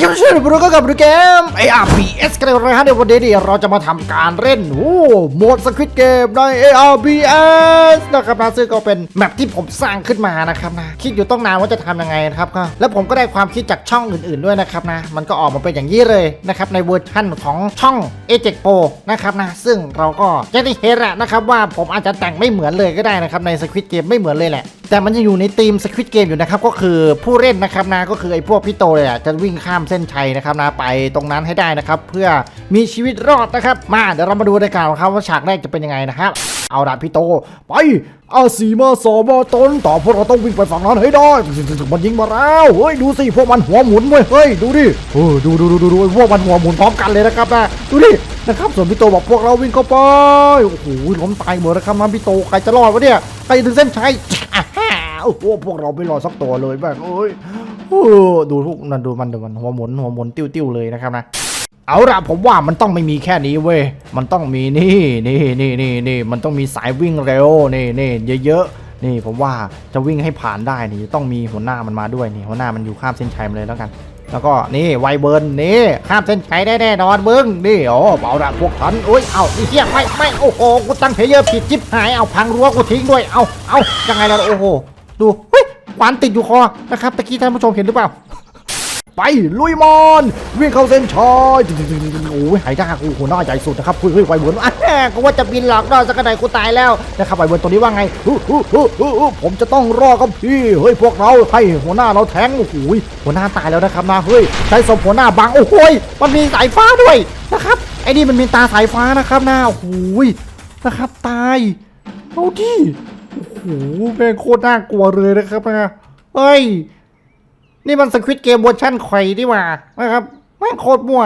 ดีครับชื่อบุรุษก็กับบุรุษเกม ARBS กันเลยนะฮะเดี๋ยววันนี้เนี่ยเราจะมาทำการเล่นโอ้โหมดสควิตเกมใน ARBS นะครับนะซึ่งก็เป็นแมปที่ผมสร้างขึ้นมานะครับนะคิดอยู่ต้องนานว่าจะทำยังไงนะครับก็แล้วผมก็ได้ความคิดจากช่องอื่นๆด้วยนะครับนะมันก็ออกมาเป็นอย่างนี้เลยนะครับในเวอร์ชันของช่อง a j e c Pro นะครับนะซึ่งเราก็จะได้เห็นแหละนะครับว่าผมอาจจะแต่งไม่เหมือนเลยก็ได้นะครับในสควิตเกมไม่เหมือนเลยแหละ แต่มันยังอยู่ในธีมสควิตเกมอยู่นะครับก็คือผู้เล่นนะครับนะก็คือไอ้พวกพี่โตเลยอะจะวิ่งข้ามเส้นชัยนะครับนะไปตรงนั้นให้ได้นะครับเพื่อมีชีวิตรอดนะครับ มาเดี๋ยวเรามาดูในการครับว่าฉากแรกจะเป็นยังไงนะครับเอาละพี่โตไปอาสีมาสอมาตนต่อพวกเราต้องวิ่งไปฝั่งนั้นให้ได้มันยิงมาแล้วเฮ้ยดูสิพวกมันหัวหมุนเว้ยเฮ้ยดูดิเออดูดูดูดูดูพวกมันหัวหมุนพร้อมกันเลยนะครับนะดูดินะครับส่วนพี่โตบอกพวกเราวิ่งเข้าไปโอ้โหล้มตายหมดนะครับนะพี่โตใครจะรอดวะเนี่ยใครถึงเส้นชัย โอ้โหพวกเราไม่รอสักตัวเลยแบบเอ้ยดูทุกนั่นดูมันดูมันหัวหมุนหัวหมุนติ้วติ้วๆเลยนะครับนะเอาละผมว่ามันต้องไม่มีแค่นี้เว้ยมันต้องมีนี่นี่นี่นี่นี่มันต้องมีสายวิ่งเร็วนี่นี่เยอะๆนี่ผมว่าจะวิ่งให้ผ่านได้นี่ต้องมีหัวหน้ามันมาด้วยนี่หัวหน้ามันอยู่ข้ามเส้นชัยมาเลยแล้วกัน แล้วก็นี่ไวเบิร์นนี่ข้ามเส้นชัยได้แน่นอนเบิ้งนี่โอ้เอาละพวกฉันโอ้ยเอาไอ้เหี้ยไม่ไม่โอ้โหกูตั้งเพเยอร์ผิดจิ๊บหายเอาพังรั้วกูทิ้งด้วยเอาเอายังไงล่ะโอ้โห ดูเฮ้ยขวานติดอยู่คอนะครับตะกี้ท่านผู้ชมเห็นหรือเปล่า ไปลุยมอนวิ่งเข้าเส้นชัยโอ้ยหายยากโอ้โหหน้าใหญ่สุดนะครับเฮ้ยเฮ้ยไวเบิร์นอะแหมก็ว่าจะบินหลอกนอกสักกระไดกูตายแล้วนะครับไวเบิร์นตัวนี้ว่าไงฮู้ฮู้ฮู้ฮู้ผมจะต้องรอกับพี่เฮ้ยพวกเราให้หัวหน้าเราแทงโอ้โหหัวหน้าตายแล้วนะครับนะเฮ้ยใช้ศพหัวหน้าบังโอ้โหยมันมีสายฟ้าด้วยนะครับไอ้นี่มันมีตาสายฟ้านะครับนะโอ้โหยนะครับตายเอาดิ โอ้โหแม่งโคตรน่ากลัวเลยนะครับนะเฮ้ย นี่มันสควิตเกมเวอร์ชันไข่ดีหว่านะครับแม่งโคตรมั่ว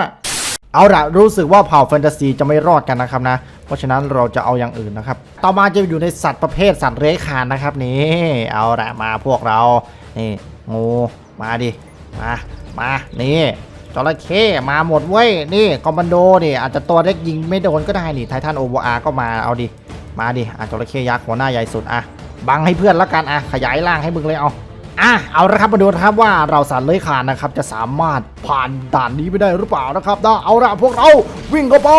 เอาละรู้สึกว่าเผ่าแฟนตาซีจะไม่รอดกันนะครับนะ เพราะฉะนั้นเราจะเอาอย่างอื่นนะครับ ต่อมาจะอยู่ในสัตว์ประเภทสัตว์เลื้อยคลานนะครับนี่เอาละมาพวกเรานี่งูมาดิมามานี่จระเข้มาหมดเว้ยนี่คอมมานโดนี่อาจจะตัวเล็กยิงไม่โดนก็ได้นี่ไททันโอเวอร์อาร์ก็มาเอาดิ มาดิอะจระเข้ยักษ์หัวหน้าใหญ่สุดอะบังให้เพื่อนละกันอะขยายล่างให้มึงเลยเอา อะเอาละครับมาดูนะครับว่าเราสัตว์เลื้อยคานนะครับจะสามารถผ่านด่านนี้ไปได้หรือเปล่านะครับนะเอาละพวกเราวิ่งเข้าไป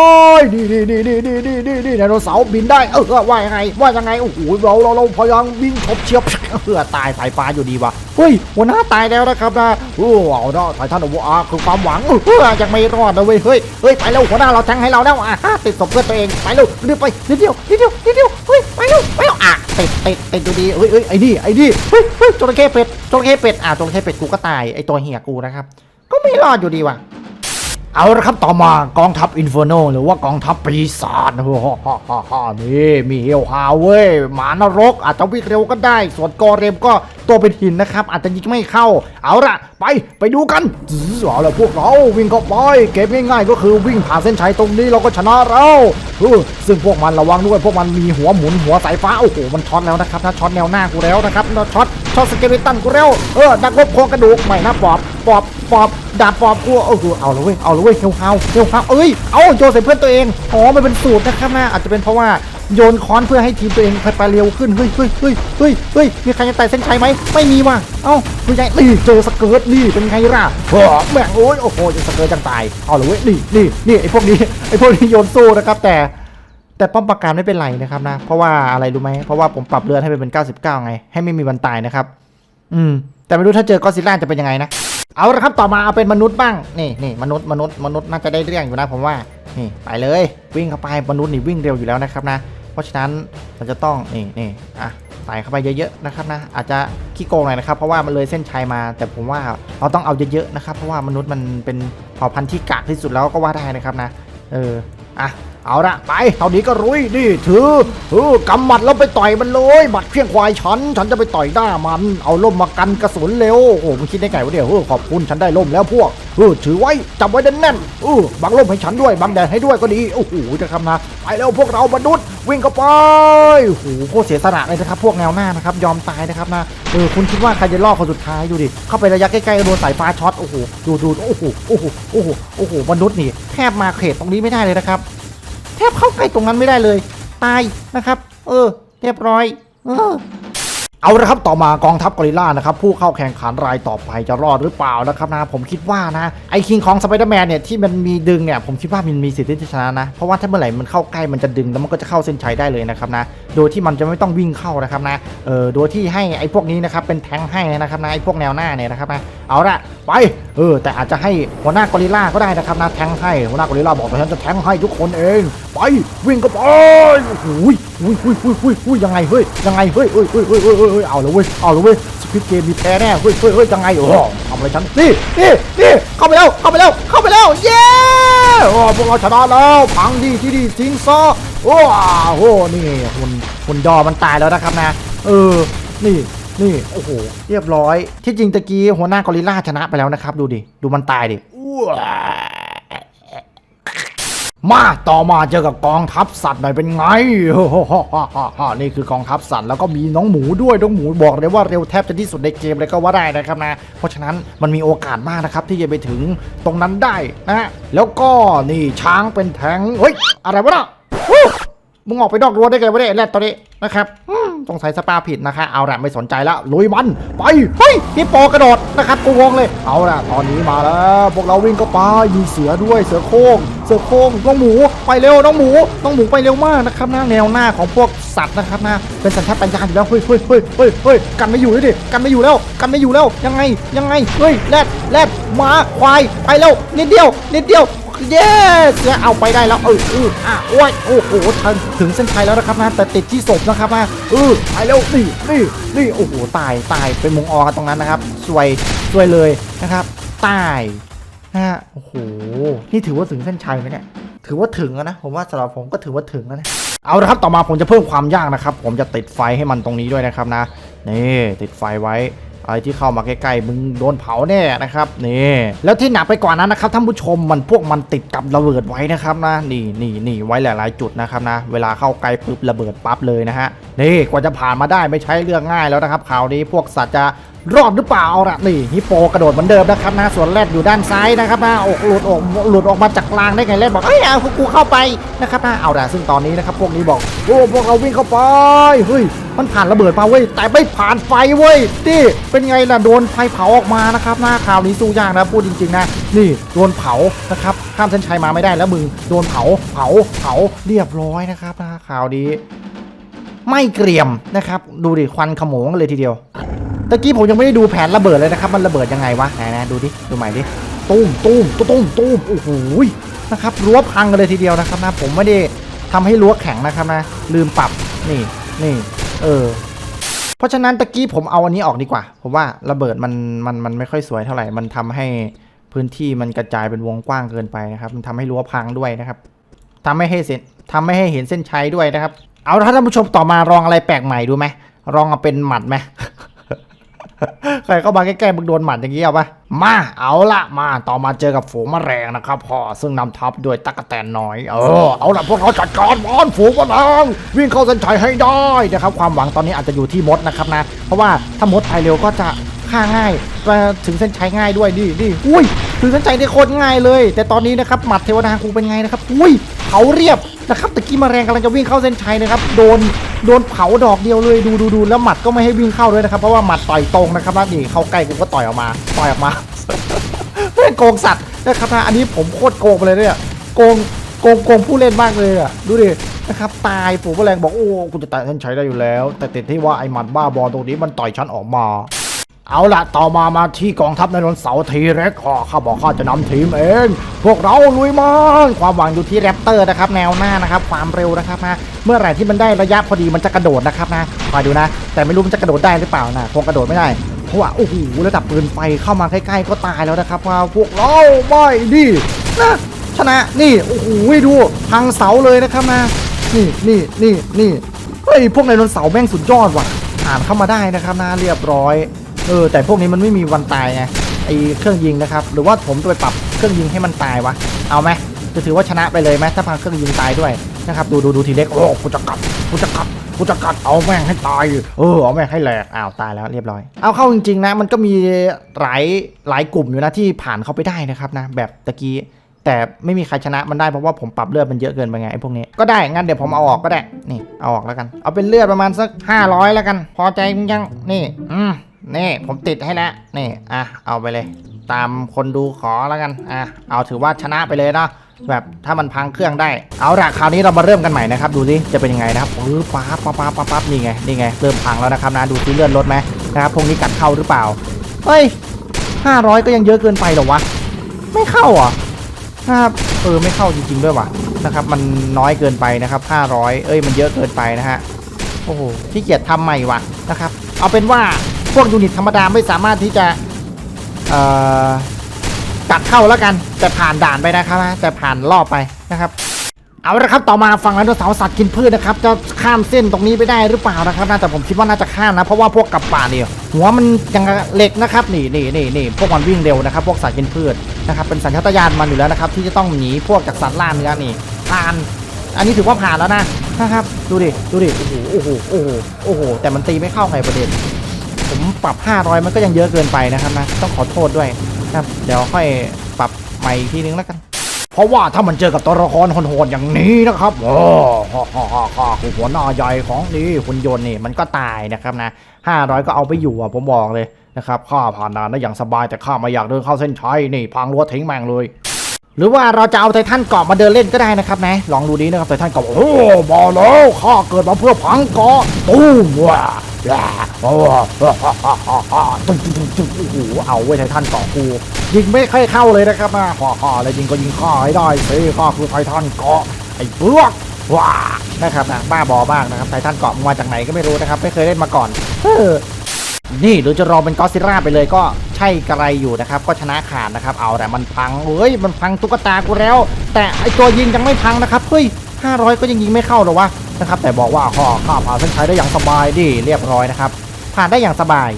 นี่นี่นี่นี่นี่นี่นี่นี่ไดโนเสาร์บินได้เออว่ายังไงว่ายังไงโอ้โหเราเราเราพยายามวิ่งฉบเฉียบเพื่อตายสายฟ้าอยู่ดีวะเฮ้ยหัวหน้าตายแล้วนะครับนะโอ้เอาเนาะไททันโอเวอาคือความหวังเออยังไม่รอดนะเว้ยเฮ้ยเฮ้ยไปแล้วหัวหน้าเราแทงให้เราแล้วอะติดศพเพื่อนตัวเองไปเร็วรีบไปนิดเดียวนิดเดียวนิดเดียวเฮ้ยไปเร็วไปเร็วอะ เต็ดเต็ดเต็ดดูดีเฮ้ยเฮ้ยไอ้นี่ไอ้นี่เฮ้ยเฮ้ยจระเข้เป็ดจระเข้เป็ดอะจระเข้เป็ดกูก็ตายไอ้ตัวเหี้ยกูนะครับ ก็ไม่รอดอยู่ดีว่ะ เอาละครับต่อมากองทัพอินเฟอร์โนหรือว่ากองทัพปีศาจฮ่าฮ่าฮ่าฮ่านี่มีเฮลฮาวเว้ยหมานรก อาจจะวิ่งเร็วก็ได้ ส่วนกอเรมก็ตัวเป็นหินนะครับ อาจจะยิงไม่เข้า เอาละไปไปดูกันอือเอาละพวกเราวิ่งเข้าไปเกมง่ายๆก็คือวิ่งผ่านเส้นชัยตรงนี้เราก็ชนะเออซึ่งพวกมันระวังด้วยพวกมันมีหัวหมุนหัวสายฟ้าโอ้โหมันช็อตแล้วนะครับถ้าช็อตแนวหน้ากูแล้วนะครับช็อตช็อตสเกเลตันกูแล้วเออดักลบโครงกระดูกไม่นะปอบปอบปอบดาบปอบกูเออเอาเลยเว้ยเอาเลยเว้ยเฮลฮาวเฮลฮาวเอ้ย เอาโยนใส่เพื่อนตัวเอง อ๋อ มันเป็นสูตรนะครับนะอาจจะเป็นเพราะว่าโยนค้อนเพื่อให้ทีมตัวเองไปไปเร็วขึ้น เฮ้ยเฮ้ยเฮ้ยเฮ้ยเฮ้ยมีใครจะไต่เส้นชัยไหม ไม่มีว่ะ เอ้าไม่ใช่นี่เจอสเกิร์ตนี่เป็นไงล่ะเฮ้แม่งโอ้ยโอ้โหจะสเกิร์ตจังตาย เอาเลยเว้ย นี่นี่นี่ไอพวกนี้ ไอพวกนี้โยนสู้นะครับ แต่ แต่ป้อมปราการไม่เป็นไรนะครับนะ เพราะว่าอะไรรู้ไหม เพราะว่าผมปรับเลือดให้เป็น 99 ไง ให้ไม่มีวันตายนะครับ อืม แต่ไม่รู้ถ้าเจอกอซิล่าจะเป็นยังไงนะ เอาละครับต่อมาเอาเป็นมนุษย์บ้างนี่นี่มนุษย์มนุษย์มนุษย์น่าจะได้เรื่องอยู่นะผมว่านี่ไปเลยวิ่งเข้าไปมนุษย์นี่วิ่งเร็วอยู่แล้วนะครับนะ เพราะฉะนั้นเราจะต้องนี่นี่อะใส่เข้าไปเยอะๆนะครับนะอาจจะขี้โกงหน่อยนะครับเพราะว่ามันเลยเส้นชัยมา แต่ผมว่าเราต้องเอาเยอะๆนะครับเพราะว่ามนุษย์มันเป็นเผ่าพันธุ์ที่กากที่สุดแล้วก็ว่าได้นะครับนะเอออะ เอาละไปเท่านี้ก็รุยนี่ถือเออกำหมัดแล้วไปต่อยมันเลยหมัดเพียงควายฉัน ฉันจะไปต่อยหน้ามัน เอาล่มมากันกระสุนเร็วโอ้มึงคิดได้ไงวะเนี่ยเออขอบคุณฉันได้ล่มแล้วพวกเออถือไว้จับไว้แน่นเออบังล่มให้ฉันด้วยบังแดดให้ด้วยก็ดีโอ้โหจะคำนะไปแล้วพวกเรามนุษย์วิ่งเข้าไปโอ้โหโคตรเสียสละเลยนะครับ พวกแนวหน้านะครับยอมตายนะครับนะเออคุณคิดว่าใครจะรอคนสุดท้ายดูดิเข้าไประยะใกล้ๆโดนสายฟ้าช็อตโอ้โหดูดูโอ้โหโอ้โหโอ้โหโอ้โหมนุษย์นี่แทบมาเขตตรงนี้ไม่ได้เลยนะครับ แทบเข้าใกล้ตรงนั้นไม่ได้เลย ตายนะครับ เออ เรียบร้อย เออ เอาละครับต่อมากองทัพกอริลลานะครับผู้เข้าแข่งขันรายต่อไปจะรอดหรือเปล่านะครับนะผมคิดว่านะไอคิงของสไปเดอร์แมนเนี่ยที่มันมีดึงเนี่ยผมคิดว่ามันมีสิทธิ์ที่จะชนะนะเพราะว่าถ้าเมื่อไหร่มันเข้าใกล้มันจะดึงแล้วมันก็จะเข้าเส้นชัยได้เลยนะครับนะโดยที่มันจะไม่ต้องวิ่งเข้านะครับนะเออโดยที่ให้ไอพวกนี้นะครับเป็นแทงให้นะครับนะไอพวกแนวหน้าเนี่ยนะครับนะเอาละไปเออแต่อาจจะให้หัวหน้ากอริลลาก็ได้นะครับนะแทงให้หัวหน้ากอริลลาบอกว่าฉันจะแทงให้ทุกคนเองไปวิ่งก็ไปโอ้โหอุ้ยอุ้ยอุ้ยอุ้ยอุ้ยยังไงเฮ้ยยังไงเฮ้ยเฮ้ยเฮ้ยเฮ้ยเฮ้ยเฮ้ยเอาเลยเว้ยเอาเลยเว้ยสปิดเกมมีแพ้แน่เฮ้ยเฮ้ยเฮ้ยยังไงโอ้โหทำอะไรฉันนี่นี่นี่เข้าไปแล้วเข้าไปแล้วเข้าไปแล้วเย้โอ้พวกเราชนะแล้วพังดีที่ดีทิ้งซะโอ้โหนี่หุ่นหุ่นดอมันตายแล้วนะครับนะเออนี่นี่โอ้โหเรียบร้อย ที่จริงตะกี้หัวหน้ากอริลลาชนะไปแล้วนะครับ ดูดิดูมันตายดิ มาต่อมาเจอกับกองทัพสัตว์หน่อยเป็นไงนี่คือกองทัพสัตว์แล้วก็มีน้องหมูด้วยน้องหมูบอกเลยว่าเร็วแทบจะที่สุดในเกมเลยก็ว่าได้นะครับนะ เพราะฉะนั้นมันมีโอกาสมากนะครับที่จะไปถึงตรงนั้นได้นะแล้วก็นี่ช้างเป็นแทงเฮ้ยอะไรวะน่ะ มึงออกไปนอกรั้วได้ไงวะเนี่ยไอ้แรดตัวนี้นะครับอืมสงสัยสปาผิดนะคะเอาละไม่สนใจละลุยมันไปเฮ้ยพี่โปกระโดดนะครับกูงงเลยเอาละตอนนี้มาแล้วพวกเราวิ่งก็ไปมีเสือด้วยเสือโคร่งเสือโคร่งน้องหมูไปเร็วน้องหมูน้องหมูไปเร็วมากนะครับนะแนวหน้าของพวกสัตว์นะครับนะเป็นสัญชาตญาณอยู่แล้วเฮ้ยเฮ้ยเฮ้ยเฮ้ยเฮ้ยกันไม่อยู่เลยดิกันไม่อยู่แล้ว กันไม่อยู่แล้วยังไงยังไงเฮ้ยแรดแรดหมาควายไปเร็วนิดเดียวนิดเดียว เย้เสือเอาไปได้แล้วเออเอออะโอ้ยโอ้โหถึงถึงเส้นชัยแล้วนะครับนะแต่ติดที่ศพนะครับนะเออไปเร็วนี่นี่นี่โอ้โหตายตายเป็นมุงออกันตรงนั้นนะครับสวยสวยเลยนะครับตายนะฮะโอ้โหนี่ถือว่าถึงเส้นชัยไหมเนี่ยถือว่าถึงแล้วนะผมว่าสำหรับผมก็ถือว่าถึงแล้วนะเอาละครับต่อมาผมจะเพิ่มความยากนะครับ ผมจะติดไฟให้มันตรงนี้ด้วยนะครับนะนี่ติดไฟไว้อะ ไรที่เข้ามาใกล้ๆมึงโดนเผาแน่นะครับนี่แล้วที่หนักไปกว่านั้นนะครับท่านผู้ชมมันพวกมันติดกับระเบิดไว้นะครับนะนี่นี่นี่ไว้หลายๆจุดนะครับนะ เวลาเข้าใกล้ปุ๊บระเบิดปั๊บเลยนะฮะนี่กว่าจะผ่านมาได้ไม่ใช่เรื่องง่ายแล้วนะครับคราวนี้พวกสัตว์จะรอดหรือเปล่าเอาละนี่ฮิปโปกระโดดเหมือนเดิมนะครับนะส่วนแรดอยู่ด้านซ้ายนะครับนะอกหลุดออกหลุดออกมาจากกลางได้ไงแรดบอกเอ้ยเอาพวกกูเข้าไปนะครับนะเอาละซึ่งตอนนี้นะครับพวกนี้บอกโอ้พวกเราวิ่งเข้าไปเฮ้ย มันผ่านระเบิดมาเว้ยแต่ไม่ผ่านไฟเว้ยนี่เป็นไงล่ะโดนไฟเผาออกมานะครับหน้าข่าวนี้สู้ยากนะพูดจริงๆนะนี่โดนเผานะครับข้ามเส้นชัยมาไม่ได้แล้วมึงโดนเผาเผาเผาเรียบร้อยนะครับหน้าข่าวนี้ไม่เกรียมนะครับ ดูดิควันขโมงเลยทีเดียวตะกี้ผมยังไม่ได้ดูแผนระเบิดเลยนะครับ มันระเบิดยังไงวะไหนนะดูดิดูใหม่ดิตุ้มตุ้มตุ้มตุ้มโอ้โหนะครับรั้วพังกันเลยทีเดียวนะครับนะผมไม่ได้ทำให้รั้วแข็งนะครับนะ ลืมปรับนี่นี่ เออ เพราะฉะนั้นตะกี้ผมเอาอันนี้ออกดีกว่า ผมว่าระเบิดมันมันมันไม่ค่อยสวยเท่าไหร่ มันทำให้พื้นที่มันกระจายเป็นวงกว้างเกินไปนะครับ มันทำให้รั้วพังด้วยนะครับทำไม่ให้เส้นทำไม่ให้เห็นเส้นชัยด้วยนะครับ เอาถ้าท่านผู้ชมต่อมาลองอะไรแปลกใหม่ดูไหมลองเอาเป็นหมัดไหม ใครเข้ามาใกล้ๆมึงโดนหมัดอย่างนี้เอาปะมาเอาละมาต่อมาเจอกับฝูงแมลงนะครับพ่อซึ่งนำทัพด้วยตั๊กแตนน้อย เออเอาละพวกเราจัดการบอลฝูงแมลงวิ่งเข้าเส้นชัยให้ได้นะครับความหวังตอนนี้อาจจะอยู่ที่มดนะครับนะ เพราะว่าถ้ามดไปเร็วก็จะฆ่าง่ายมาถึงเส้นชัยง่ายด้วยดิดิอุ้ยถึงเส้นชัยได้โคตรง่ายเลย แต่ตอนนี้นะครับหมัดเทวดากูเป็นไงนะครับอุ้ยเผาเรียบ นะครับตะกี้มาแมลงกำลังจะวิ่งเข้าเส้นชัยนะครับ โดนโดนเผาดอกเดียวเลยดูดูดูแล้วหมัดก็ไม่ให้วิ่งเข้าด้วยนะครับ เพราะว่าหมัดต่อยตรงนะครับนี่เข้าใกล้กูก็ต่อยออกมาต่อยออกมาเล่นโกงสัตว์นะครับนะอันนี้ผมโคตรโกงไปเลยเนี่ยโกงโกงโกงผู้เล่นมากเลยอะดูดินะครับตายฝูงแมลงบอกโอ้กูจะตายเส้นชัยได้อยู่แล้ว แต่ติดที่ว่าไอ้หมัดบ้าบอลตรงนี้มันต่อยฉันออกมา เอาละต่อมามาที่กองทัพในนนเสาร์ทีเร็กขอข้าบอกข้าจะนำทีมเอง พวกเราลุยมันความหวังอยู่ที่แรปเตอร์นะครับแนวหน้านะครับความเร็วนะครับนะเมื่อไหร่ที่มันได้ระยะพอดีมันจะกระโดดนะครับนะคอยดูนะ แต่ไม่รู้มันจะกระโดดได้หรือเปล่านะคงกระโดดไม่ได้เพราะว่าโอ้โหระดับปืนไฟเข้ามาใกล้ๆก็ตายแล้วนะครับว่าพวกเราไม่ดีนะชนะนี่โอ้โหดูพังเสาเลยนะครับนะนี่นี่นี่นี่เฮ้ยพวกไดโนเสาร์แม่งสุดยอดว่ะผ่านเข้ามาได้นะครับนะเรียบร้อย เออแต่พวกนี้มันไม่มีวันตายไงไอเครื่องยิงนะครับ หรือว่าผมจะไปปรับเครื่องยิงให้มันตายวะ เอาไหมจะถือว่าชนะไปเลยไหมถ้าพังเครื่องยิงตายด้วยนะครับดูดูดูทีเล็กโอ้กูจะกัดกูจะกัดกูจะกัดเอาแม่งให้ตายเออเอาแม่งให้แหลกอ้าวตายแล้วเรียบร้อย เอาเข้าจริงๆนะ มันก็มีหลายหลายกลุ่มอยู่นะที่ผ่านเข้าไปได้นะครับนะ แบบตะกี้แต่ไม่มีใครชนะมันได้เพราะว่าผมปรับเลือดมันเยอะเกินไปไงไอ้พวกนี้ก็ได้งั้นเดี๋ยวผมเอาออกก็ได้นี่เอาออกแล้วกัน เอาเป็นเลือดประมาณสัก 500 แล้วกัน พอใจมึงยังนี่อืม นี่ผมติดให้แล้วนี่อะเอาไปเลย ตามคนดูขอแล้วกันอะเอาถือว่าชนะไปเลยเนาะแบบถ้ามันพังเครื่องได้ เอาละคราวนี้เรามาเริ่มกันใหม่นะครับ ดูสิจะเป็นยังไงนะครับเออป๊าบป๊าบป๊าบป๊าบป๊าบนี่ไงนี่ไงเริ่มพังแล้วนะครับนะดูซิเลื่อนรถไหมนะครับพวกนี้กัดเข้าหรือเปล่าเฮ้ย500ก็ยังเยอะเกินไปหรอวะไม่เข้าอะนะครับเออไม่เข้าจริงๆด้วยว่ะนะครับ มันน้อยเกินไปนะครับ500 เอ้ยมันเยอะเกินไปนะฮะโอ้โหที่เกียจทำใหม่ว่ะนะครับ เอาเป็นว่า พวกยูนิตธรรมดาไม่สามารถที่จะเอ่อกัดเข้าแล้วกัน แต่ผ่านด่านไปนะครับนะแต่ผ่านรอบไปนะครับ เอาละครับต่อมาฝั่งไดโนเสาร์สัตว์กินพืชนะครับจะข้ามเส้นตรงนี้ไปได้หรือเปล่านะครับนะแต่ผมคิดว่าน่าจะข้ามนะเพราะว่าพวกกับป่าเนี่ยหัวมันยังเหล็กนะครับนี่นี่นี่นี่พวกมันวิ่งเร็วนะครับ พวกสัตว์กินพืชนะครับเป็นสัญชาตญาณมันอยู่แล้วนะครับ ที่จะต้องหนีพวกจากสัตว์ล่าเนื้อนี่ผ่านอันนี้ถือว่าผ่านแล้วนะนะครับ ดูดิ ดูดิ โอ้โห โอ้โห โอ้โหโอ้โหแต่มันตีไม่เข้าไงประเด็น ปรับ 500 มันก็ยังเยอะเกินไปนะครับนะต้องขอโทษด้วยครับเดี๋ยวค่อยปรับใหม่ทีนึงแล้วกัน เพราะว่าถ้ามันเจอกับตัวละครโหดๆอย่างนี้นะครับโอ้ฮ่าฮ่าฮ่าฮ่าหัวหน้าใหญ่ของนี่คุณยนต์นี่มันก็ตายนะครับนะ500 ก็เอาไปอยู่อะผมบอกเลยนะครับข้าผ่านด่านได้อย่างสบายแต่ข้าไม่อยากเดินเข้าเส้นชัยนี่พังรั้วทิ้งแม่งเลย หรือว่าเราจะเอาไททันเกาะมาเดินเล่นก็ได้นะครับนะ ลองดูดีนะครับไททันเกาะโอ้บอกแล้วข้าเกิดมาเพื่อพังเกาะตู้มว้าว้าโอ้ตึ้งตึ้งตึ้งโอ้โหเอาไว้ไททันเกาะกูยิงไม่ค่อยเข้าเลยนะครับนะฮ่าฮ่าแล้วยิงก็ยิงข้าให้ได้สิข้าคือไททันเกาะไอ้เบือกว้านะครับนะบ้าบอมากนะครับไททันเกาะมาจากไหนก็ไม่รู้นะครับไม่เคยเล่นมาก่อนเออ นี่หรือจะรอเป็นกอซิล่าไปเลยก็ใช่กระไรอยู่นะครับ ก็ชนะขาดนะครับ เอาแต่มันพังเฮ้ยมันพังตุ๊กตากูแล้ว แต่ไอตัวยิงยังไม่พังนะครับเฮ้ย500 ก็ยังยิงไม่เข้าหรอวะนะครับ แต่บอกว่าข้อข้าผ่านเส้นชัยได้อย่างสบายดิเรียบร้อยนะครับ ผ่านได้อย่างสบาย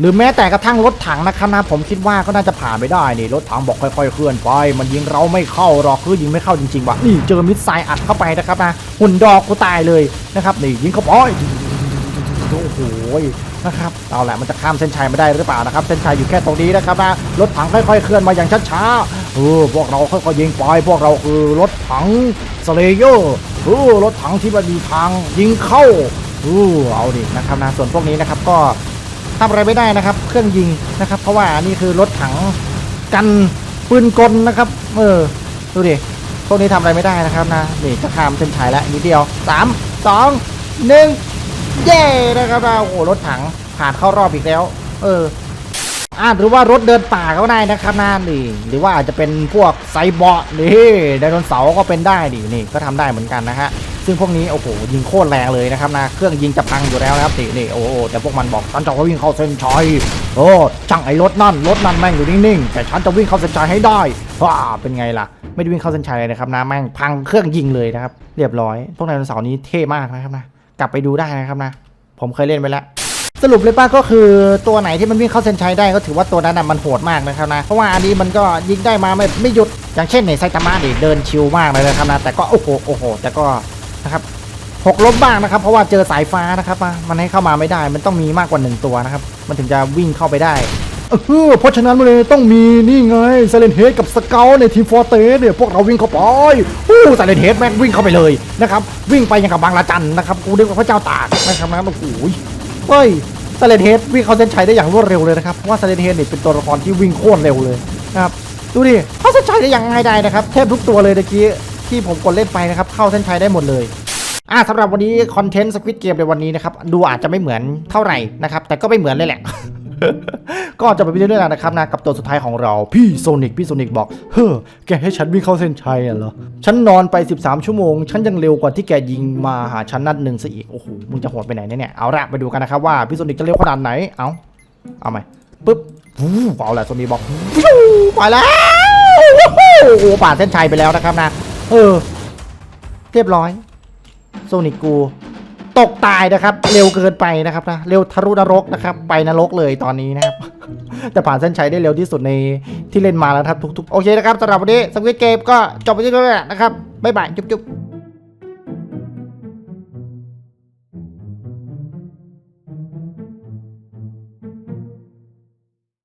หรือแม้แต่กระทั่งรถถังนะครับนะผมคิดว่าก็น่าจะผ่านไปได้นี่รถถังบอกค่อยๆเคลื่อนไปมันยิงเราไม่เข้าหรอกคือยิงไม่เข้าจริงๆว่ะนี่เจอมิสไซล์อัดเข้าไปนะครับนะหุ่นดอกกูตายเลยนะครับนี่ยิงเข้าไป โอ้โหนะครับเอาแหละมันจะข้ามเส้นชัยไม่ได้หรือเปล่านะครับ เส้นชัยอยู่แค่ตรงนี้นะครับนะรถถังค่อยๆเคลื่อนมาอย่างช้าๆเออพวกเราค่อยๆยิงไปพวกเราคือรถถังสเลเยอร์เออรถถังที่มันมีทางยิงเข้าเออเอาดินะครับนะส่วนพวกนี้นะครับก็ทำอะไรไม่ได้นะครับ เครื่องยิงนะครับ เพราะว่านี่คือรถถังกันปืนกลนะครับ เออดูดิพวกนี้ทำอะไรไม่ได้นะครับนะนี่จะข้ามเส้นชัยแล้วนิดเดียวสามสองหนึ่ง เย้นะครับโอ้โหรถถังผ่านเข้ารอบอีกแล้ว เอออ่าหรือว่ารถเดินป่าก็ได้นะครับนานี่หรือว่าอาจจะเป็นพวกไซบอร์นี่ไดโนเสาร์ก็เป็นได้ดินี่ก็ทำได้เหมือนกันนะฮะซึ่งพวกนี้โอ้โหยิงโคตรแรงเลยนะครับนะเครื่องยิงจะพังอยู่แล้วนะครับนี่นี่โอ้โหแต่พวกมันบอกฉันจะวิ่งเข้าเส้นชัยโอ้ช่างไอ้รถนั่นรถนั่นแม่งอยู่นิ่งๆแต่ฉันจะวิ่งเข้าเส้นชัยให้ได้ว้าเป็นไงล่ะ ไม่ได้วิ่งเข้าเส้นชัยเลยนะครับนะแม่งพังเครื่องยิงเลยนะครับเรียบร้อย พวกไดโนเสาร์นี้เท่มากนะครับนะ กลับไปดูได้นะครับนะ ผมเคยเล่นไปแล้วสรุปเลยป้าก็คือตัวไหนที่มันวิ่งเข้าเส้นชัยได้ก็ถือว่าตัวนั้นน่ะมันโหดมากนะครับนะเพราะว่าอันนี้มันก็ยิงได้มาไม่ไม่หยุดอย่างเช่นในไซตามะนี่เดินชิวมากเลยนะครับนะแต่ก็โอ้โหโอ้โหแต่ก็นะครับหกล้มบ้างนะครับ เพราะว่าเจอสายฟ้านะครับมามันให้เข้ามาไม่ได้ มันต้องมีมากกว่าหนึ่งตัวนะครับ มันถึงจะวิ่งเข้าไปได้ เออเพราะฉะนั้นมันเลยต้องมีนี่ไงไซเลนเฮดกับสเกลในทีมฟอร์เตสเนี่ยพวกเราวิ่งเข้าไปอู้ไซเลนเฮดแม่งวิ่งเข้าไปเลยนะครับวิ่งไปอย่างกับบางละจันนะครับกูเรียกว่าพระเจ้าตากนะครับนะโอ้โหเฮ้ยไซเลนเฮดวิ่งเข้าเส้นชัยได้อย่างรวดเร็วเลยนะครับเพราะว่าไซเลนเฮดเนี่ยเป็นตัวละครที่วิ่งโคตรเร็วเลยนะครับดูดิเข้าเส้นชัยได้อย่างง่ายได้นะครับแทบทุกตัวเลยเมื่อกี้ที่ผมกดเล่นไปนะครับเข้าเส้นชัยได้หมดเลยอ่าสำหรับวันนี้คอนเทนต์สควิตเกมในวันนี้นะครับดูอาจจะไม่เหมือนเท่าไหร่นะครับแต่ก็ไม่เหมือนเลยแหละ ก็จะไปเรื่อยๆนะครับนะกับตัวสุดท้ายของเรา พี่โซนิกพี่โซนิกบอก เฮ้อแกให้ฉันวิ่งเข้าเส้นชัยอะเหรอ ฉันนอนไป 13 ชั่วโมง ฉันยังเร็วกว่าที่แกยิงมาหาฉันนัดหนึ่งซะอีก โอ้โห มึงจะโหดไปไหนเนี่ย เอาละไปดูกันนะครับว่าพี่โซนิกจะเร็วขนาดไหน เอาเอาไหมปึ๊บวู้เอาละโซนิกบอกไปแล้วโอ้โหผ่านเส้นชัยไปแล้วนะครับนะ เออ เรียบร้อย โซนิกกู ตกตายนะครับ เร็วเกินไปนะครับนะเร็วทะลุนรกนะครับ ไปนรกเลยตอนนี้นะครับ แต่ผ่านเส้นชัยได้เร็วที่สุดในที่เล่นมาแล้วครับทุกๆ โอเคนะครับสำหรับวันนี้สวิตเกมก็จบไปที่นี่แล้วนะครับบ๊ายบายจุ๊บๆ